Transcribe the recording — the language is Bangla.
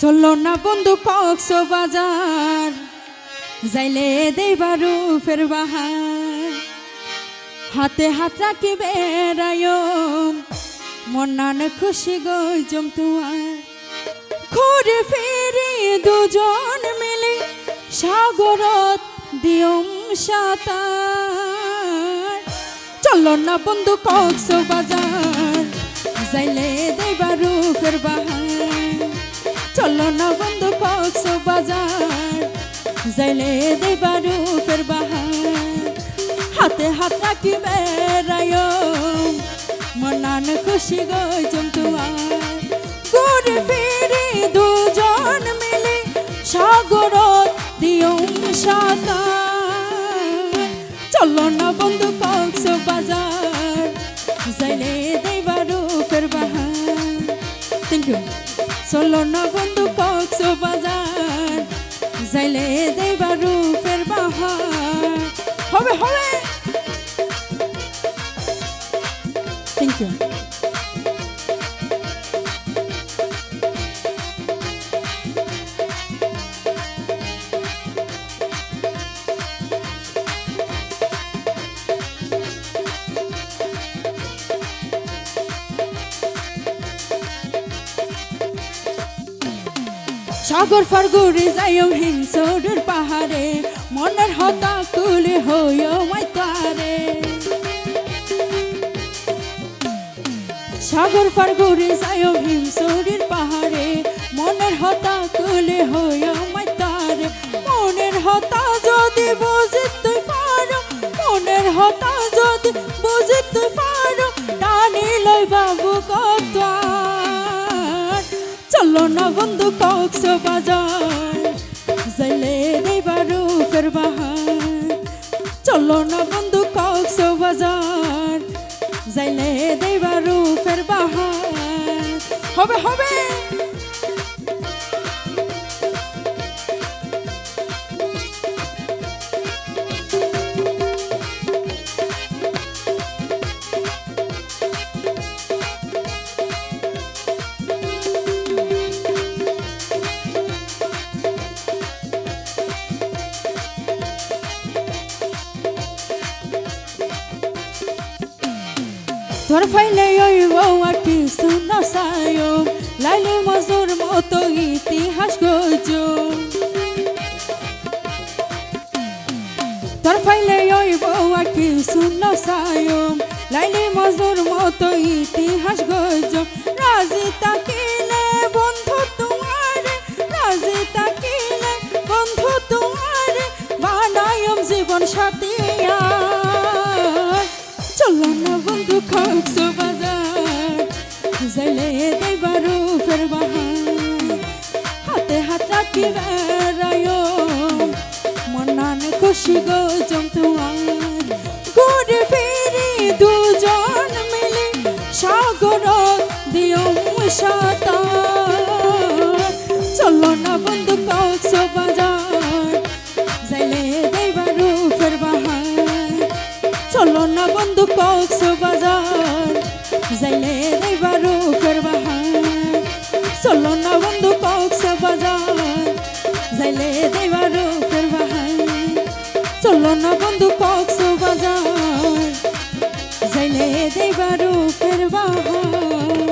চলো না বন্ধু কক্স বাজার, যাইলে দেবারু ফের বাহার। হাতে হাত রাখি বেড়ায় মনান খুশি গজম তোমার ঘুরে ফিরে দুজন মিলে সাগরত দিয়ম সাঁতার। চলো না বন্ধু কক্স বাজার। যাইলে দেবারু ফের বাহার। চলো না বন্ধু কক্স বাজার। যাইলে দেবারু ফের বাহার। হাতে হাত রাখি বেড়ায় মনান খুশি গজম তোমার ঘুরে ফিরে দুজন মিলে সাগর দিয়ম সাঁতার চলো না বন্ধু কক্স বাজার যাইলে দেবার রূপের বাহার থ্যাংক ইউ চলো না বন্ধু পক্সো বাজার যাইলে দেবার রূপের বাহার হবে হবে থ্যাংক ইউ সাগর ফারগুরে যাইও হিংসুরের পাহাড়ে, মনের হতা তুলে হইও সাগর ফারগুরে যাইও হিংসুরের পাহাড়ে, মনের হতা তুলে হইও মনের হতা যদি বুঝি তুই পারো, মনের হতা যদি বন্ধু কক্স বাজার, যাইলে দেবার রূপের বাহার চলো না বন্ধু কক্স বাজার, যাইলে দেবারু ফের বাহার হবে হবে! তোর ফাইলে ওই বৌয়া কি শুনো সায়ো লাইলে মজুর মতো ইতিহাস গজো। তোর ফাইলে ওই বৌয়া কি শুনো সায়ো লাইলে মজুর মতো ইতিহাস যাইলে দেবারু ফের বাহার হাতে হাত রাখি বেড়ায় মনান খুশি গো জমতুয়ার ঘুরে ফিরে দুজন মিলে সাগর দিও সাঁতার চলো না বন্ধু কক্স বাজার যাইলে দেবারু বাহার চলো না বন্ধু কক্স চলো না বন্ধু, কক্সা বাজার। যাইলে দেবার রূপের বাহার। চলো না বন্ধু, কক্সা বাজার। যাইলে দেবার রূপের বাহার।